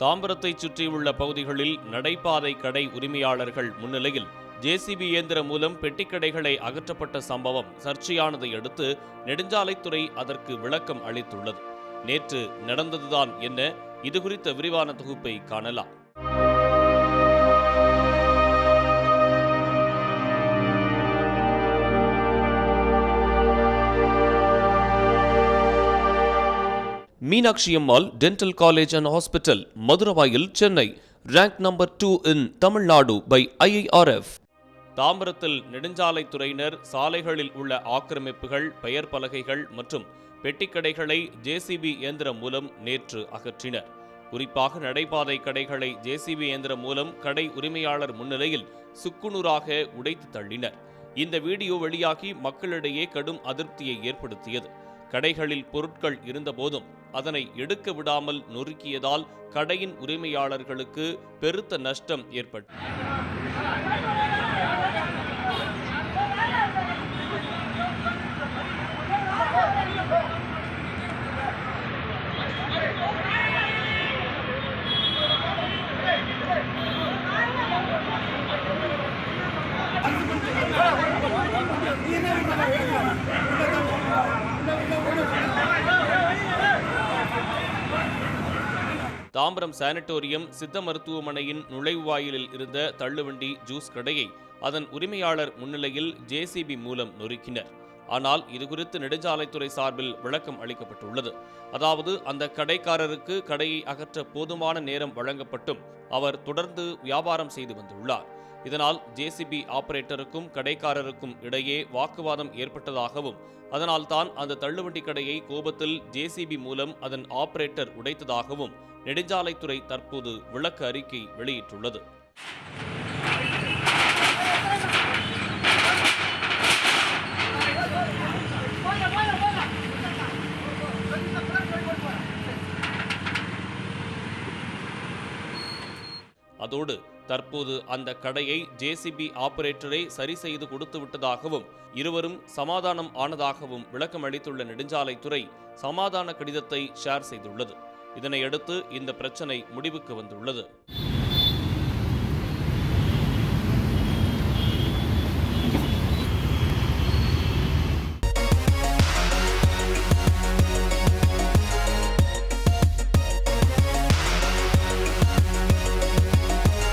தாம்பரத்தை சுற்றியுள்ள பகுதிகளில் நடைபாதை கடை உரிமையாளர்கள் முன்னிலையில் ஜேசிபி இயந்திரம் மூலம் பெட்டிக்கடைகளை அகற்றப்பட்ட சம்பவம் சர்ச்சையானதை அடுத்து நெடுஞ்சாலைத்துறை அதற்கு விளக்கம் அளித்துள்ளது. நேற்று நடந்ததுதான் என்ன? இதுகுறித்த விரிவான தொகுப்பை காணலாம். Meenakshi Ammal dental college and hospital Maduravoyal Chennai. Rank number two in Tamil Nadu by IIRF தாம்பரத்தில் நெடுஞ்சாலைத்துறையினர் சாலைகளில் உள்ள ஆக்கிரமிப்புகள் பெயர் பலகைகள் மற்றும் பெட்டிக்கடைகளை ஜேசிபி இயந்திரம் மூலம் நேற்று அகற்றினர். குறிப்பாக நடைபாதை கடைகளை ஜேசிபி இயந்திரம் மூலம் கடை உரிமையாளர் முன்னிலையில் சுக்குநூறாக உடைத்து தள்ளினர். இந்த வீடியோ வெளியாகி மக்களிடையே கடும் அதிருப்தியை ஏற்படுத்தியது. கடைகளில் பொருட்கள் இருந்தபோதும் அதனை எடுக்க விடாமல் நொறுக்கியதால் கடையின் உரிமையாளர்களுக்கு பெருத்த நஷ்டம் ஏற்பட்டது தாம்பரம் சானிட்டோரியம் சித்த மருத்துவமனையின் நுழைவாயிலில் இருந்த தள்ளுவண்டி ஜூஸ் கடையை அதன் உரிமையாளர் முன்னிலையில் ஜேசிபி மூலம் நொறுக்கினர். ஆனால் இதுகுறித்து நெடுஞ்சாலைத்துறை சார்பில் விளக்கம் அளிக்கப்பட்டுள்ளது. அதாவது அந்த கடைக்காரருக்கு கடையை அகற்ற போதுமான நேரம் வழங்கப்பட்டும். அவர் தொடர்ந்து வியாபாரம் செய்து வந்துள்ளார். இதனால் ஜேசிபி ஆபரேட்டருக்கும் கடைக்காரருக்கும் இடையே வாக்குவாதம் ஏற்பட்டதாகவும் அதனால் தான் அந்த தள்ளுவண்டி கடையை கோபத்தில் ஜேசிபி மூலம் அதன் ஆபரேட்டர் உடைத்ததாகவும் நெடுஞ்சாலைத்துறை தற்போது விளக்க அறிக்கை வெளியிட்டுள்ளது. அதோடு தற்போது அந்த கடையை ஜேசிபி ஆபரேட்டரை சரி செய்து கொடுத்து விட்டதாகவும் இருவரும் சமாதானம் ஆனதாகவும் விளக்கம் அளித்துள்ள நெடுஞ்சாலைத்துறை சமாதான கடிதத்தை ஷேர் செய்துள்ளது. இதனையடுத்து இந்த பிரச்சனை முடிவுக்கு வந்துள்ளது.